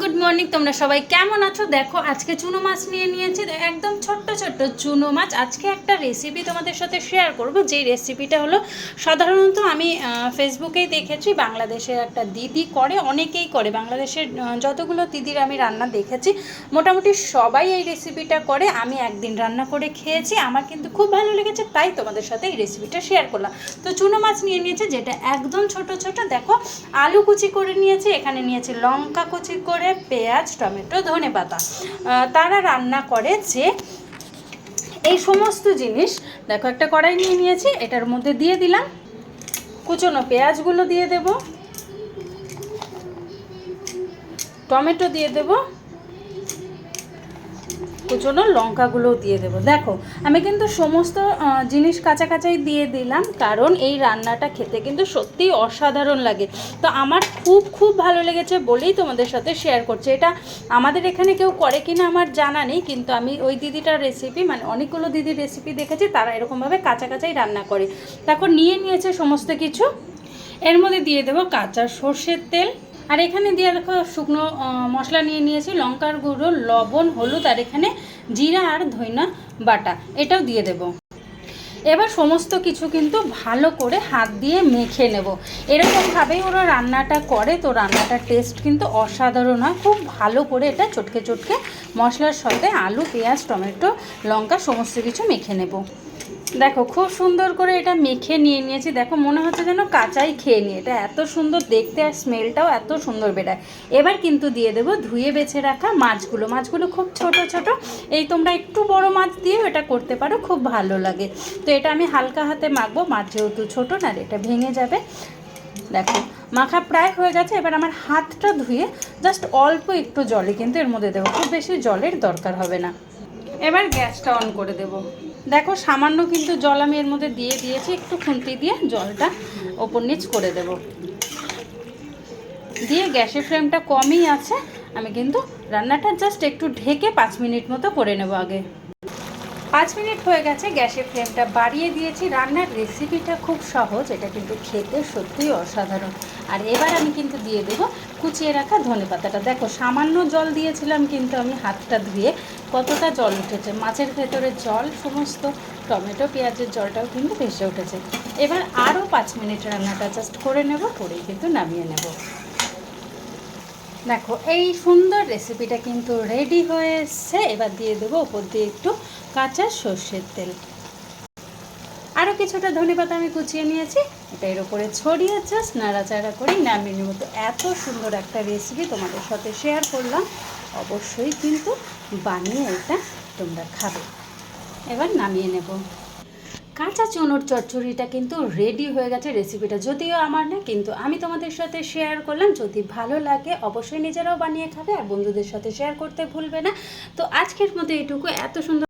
Good morning তোমরা সবাই কেমন আছো? দেখো, আজকে চুনো মাছ নিয়ে নিয়েছি। একদম ছোট্ট ছোট্ট চুনো মাছ। আজকে একটা রেসিপি তোমাদের সাথে শেয়ার করব। যেই রেসিপিটা হলো, সাধারণত আমি ফেসবুকেই দেখেছি, বাংলাদেশের একটা দিদি করে, অনেকেই করে। বাংলাদেশের যতগুলো দিদির আমি রান্না দেখেছি, মোটামুটি সবাই এই রেসিপিটা করে। আমি একদিন রান্না করে খেয়েছি। আমার কিন্তু খুব ভালো লেগেছে, তাই তোমাদের সাথে এই রেসিপিটা শেয়ার করলাম। তো চুনো মাছ নিয়ে নিয়েছি, যেটা একদম ছোট ছোট। দেখো, আলু কুচি করে নিয়েছি, এখানে নিয়েছি লঙ্কা কুচি করে পেঁয়াজ, টমেটো, ধনে পাতা। তারা রান্না করে যে এই সমস্ত জিনিস, দেখো একটা কড়াই নিয়ে নিয়েছি, এটার মধ্যে দিয়ে দিলাম। কুচনো পেঁয়াজগুলো দিয়ে দেব। টমেটো দিয়ে দেব। কুচনো লঙ্কাগুলোও দিয়ে দেবো। দেখো, আমি কিন্তু সমস্ত জিনিস কাঁচা কাঁচাই দিয়ে দিলাম, কারণ এই রান্নাটা খেতে কিন্তু সত্যিই অসাধারণ লাগে। তো আমার খুব খুব ভালো লেগেছে বলেই তোমাদের সাথে শেয়ার করছি। এটা আমাদের এখানে কেউ করে কিনা আমার জানা নেই, কিন্তু আমি ওই দিদিটার রেসিপি মানে অনেকগুলো দিদির রেসিপি দেখেছি, তারা এরকমভাবে কাঁচা কাঁচাই রান্না করে। তারপর নিয়ে নিয়েছে সমস্ত কিছু। এর মধ্যে দিয়ে দেবো কাঁচা সর্ষের তেল আর এখানে দিয়ে দেখো শুকনো মশলা নিয়ে নিয়েছি, লঙ্কার গুঁড়ো, লবণ, হলুদ, আর এখানে জিরা আর ধইনা বাটা, এটাও দিয়ে দেবো। এবার সমস্ত কিছু কিন্তু ভালো করে হাত দিয়ে মেখে নেব। এরকমভাবেই ওরা রান্নাটা করে, তো রান্নাটার টেস্ট কিন্তু অসাধারণ হয়। খুব ভালো করে এটা চটকে চটকে মশলার সাথে আলু, পেঁয়াজ, টমেটো, লঙ্কা, সমস্ত কিছু মেখে নেব। দেখো, খুব সুন্দর করে এটা মেখে নিয়ে নিয়েছি। দেখো, মনে হচ্ছে যেন কাঁচাই খেয়ে নিই। এটা এত সুন্দর দেখতে আর স্মেলটাও এত সুন্দর বেড়ায়। এবার কিন্তু দিয়ে দেবো ধুয়ে বেছে রাখা মাছগুলো। মাছগুলো খুব ছোট ছোট। এই তোমরা একটু বড় মাছ দিয়েও এটা করতে পারো, খুব ভালো লাগে। তো এটা আমি হালকা হাতে মাখবো, মাছ যেহেতু ছোটো না এটা ভেঙে যাবে। দেখো, মাখা প্রায় হয়ে গেছে। এবার আমার হাতটা ধুয়ে জাস্ট অল্প একটু জলে, কিন্তু এর মধ্যে দেবো। খুব বেশি জলের দরকার হবে না। এবার গ্যাসটা অন করে দেব। দেখো, সামান্য কিন্তু জল আমি এর মধ্যে দিয়ে দিয়েছি, একটু খুন্তি দিয়ে জলটা ওপর নিচ করে দেব। দিয়ে গ্যাসের ফ্লেমটা কমই আছে, আমি কিন্তু রান্নাটা জাস্ট একটু ঢেকে পাঁচ মিনিট মতো করে নেব আগে। পাঁচ মিনিট হয়ে গেছে, গ্যাসের ফ্লেমটা বাড়িয়ে দিয়েছি। রান্নার রেসিপিটা খুব সহজ, এটা কিন্তু খেতে সত্যিই অসাধারণ। আর এবার আমি কিন্তু দিয়ে দেবো কুচিয়ে রাখা ধনে পাতাটা। দেখো, সামান্য জল দিয়েছিলাম কিন্তু আমি হাতটা ধুয়ে কতটা জল উঠেছে। মাছের ভেতরে জল, সমস্ত টমেটো, পেঁয়াজের জলটাও কিন্তু ভেসে উঠেছে। এবার আরও পাঁচ মিনিট রান্নাটা জাস্ট করে নেব, করেই কিন্তু নামিয়ে নেব। দেখো, এই সুন্দর রেসিপিটা কিন্তু রেডি হয়ে এবার দিয়ে দেবো ওপর দিয়ে একটু কাঁচা সর্ষের তেল। আরও কিছুটা ধনে পাতা আমি কুচিয়ে নিয়েছি। এটা এর উপরে ছড়িয়ে জাস্ট নাড়াচাড়া করে নামিয়ে নেব। এত সুন্দর একটা রেসিপি তোমাদের সাথে শেয়ার করলাম। অবশ্যই কিন্তু বানিয়ে এটা তোমরা খাবে। এবার নামিয়ে নেব। কাঁচা চুনোর চচ্চড়িটা কিন্তু রেডি হয়ে গেছে রেসিপিটা যদিও আমার না, কিন্তু আমি তোমাদের সাথে শেয়ার করলাম। যদি ভালো লাগে, অবশ্যই নিজেরাও বানিয়ে খাবে আর বন্ধুদের সাথে শেয়ার করতে ভুলবে না। তো আজকের মতো এটুকু এত সুন্দর